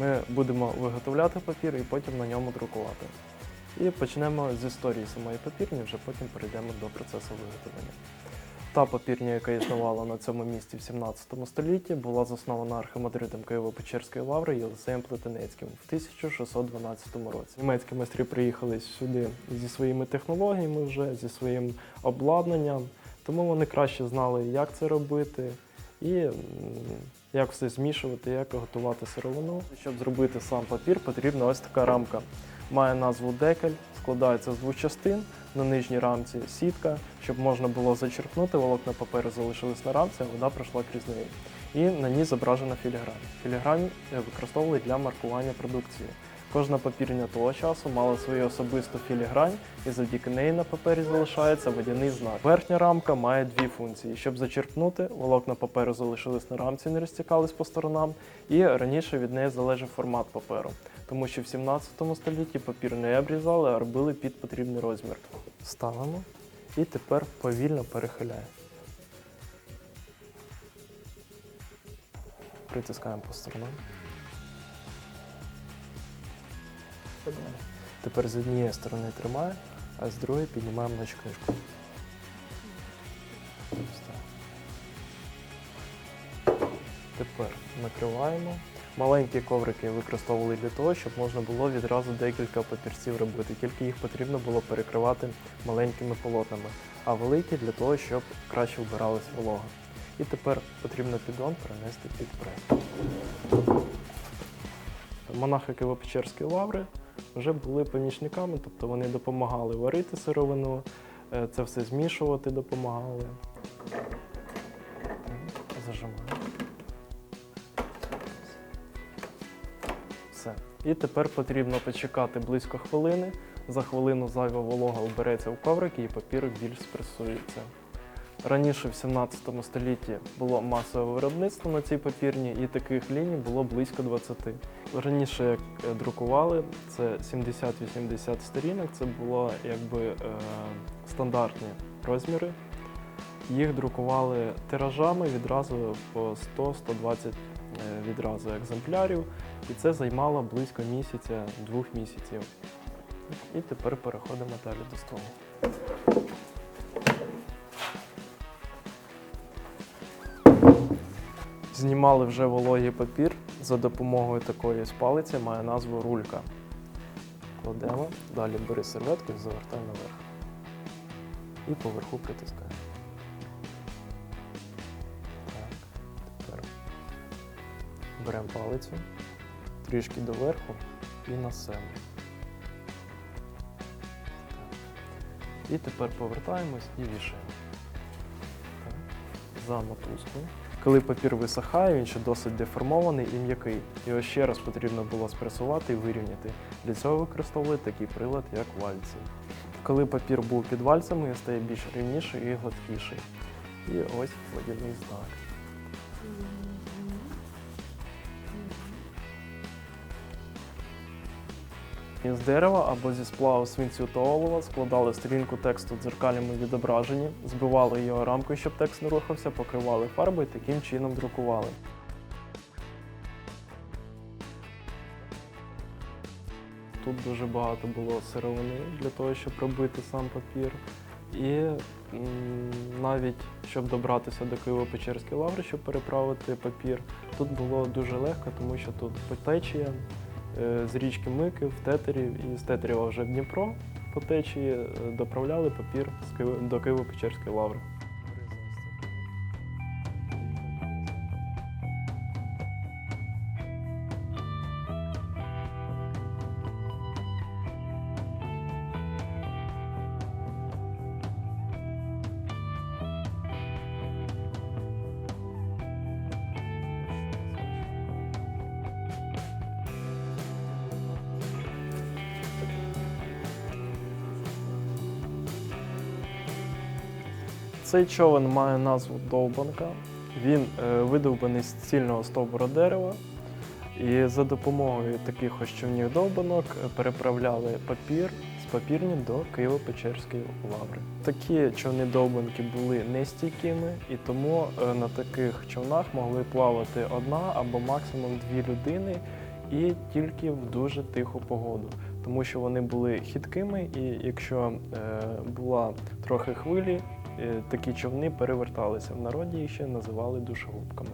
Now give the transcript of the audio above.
Ми будемо виготовляти папір і потім на ньому друкувати. І почнемо з історії самої папірні, вже потім перейдемо до процесу виготовлення. Та папірня, яка існувала на цьому місці в 17 столітті, була заснована архимандритом Києво-Печерської лаври Єлисеєм Плетенецьким в 1612 році. Німецькі майстри приїхали сюди зі своїми технологіями, вже зі своїм обладнанням, тому вони краще знали, як це робити і як все змішувати, як готувати сировину. Щоб зробити сам папір, потрібна ось така рамка. Має назву декель, складається з двох частин. На нижній рамці сітка, щоб можна було зачерпнути, волокна паперу залишились на рамці, а вода пройшла крізь неї. І на ній зображена філігрань. Філігрань е, використовували для маркування продукції. Кожна папірня того часу мала свою особисту філігрань, і завдяки неї на папері залишається водяний знак. Верхня рамка має дві функції: щоб зачерпнути, волокна паперу залишились на рамці, не розтікались по сторонам, і раніше від неї залежав формат паперу, тому що в 17 столітті папір не обрізали, а робили під потрібний розмір. Ставимо і тепер повільно перехиляємо. Притискаємо по сторонам. Тепер з однієї сторони тримаю, а з другої піднімаємо наче книжку. Тепер накриваємо. Маленькі коврики використовували для того, щоб можна було відразу декілька папірців робити, тільки їх потрібно було перекривати маленькими полотнами, а великі для того, щоб краще вбиралась волога. І тепер потрібно піддон перенести під прес. Монахи Києво-Печерської лаври вже були помічниками, тобто вони допомагали варити сировину, е, це все змішувати допомагали. Зажимаємо. Все. І тепер потрібно почекати близько хвилини. За хвилину зайва волога вбереться в коврики і папір більш спресується. Раніше в 17 столітті було масове виробництво на цій папірні, і таких ліній було близько 20. Раніше як е, друкували, це 70-80 сторінок, це було якби е, стандартні розміри. Їх друкували тиражами відразу по 100-120 е, відразу екземплярів, і це займало близько місяця, двох місяців. І тепер переходимо далі до столу. Знімали вже вологий папір за допомогою такої спалиці, має назву рулька. Кладемо, далі бери серветку і завертай наверх. І поверху притискаємо. Так, тепер беремо палицю, трішки доверху і на себе. І тепер повертаємось і вішаємо. Так. За мотузкою. Коли папір висихає, він ще досить деформований і м'який. Його ще раз потрібно було спресувати і вирівняти. Для цього використовували такий прилад, як вальці. Коли папір був під вальцями, він стає більш рівніший і гладкіший. І ось водяний знак. Із дерева або зі сплаву свинцю та олова складали сторінку тексту в дзеркальному відображенні, збивали його рамкою, щоб текст не рухався, покривали фарбою і таким чином друкували. Тут дуже багато було сировини для того, щоб робити сам папір. І навіть щоб добратися до Києво-Печерської лаври, щоб переправити папір, тут було дуже легко, тому що тут по течія е, з річки Мики в Тетерів і з Тетерєва вже в Дніпро по течії е, доправляли папір до Києво-Печерської лаври. Цей човен має назву Довбанка. Він е, видовбаний з цільного стовбура дерева. І за допомогою таких ось човних довбанок е, переправляли папір з папірні до Києво-Печерської лаври. Такі човни довбанки були нестійкими, і тому е, на таких човнах могли плавати одна або максимум дві людини. і тільки в дуже тиху погоду, тому що вони були хиткими, і якщо була трохи хвилі, такі човни переверталися. В народі їх ще називали душогубками.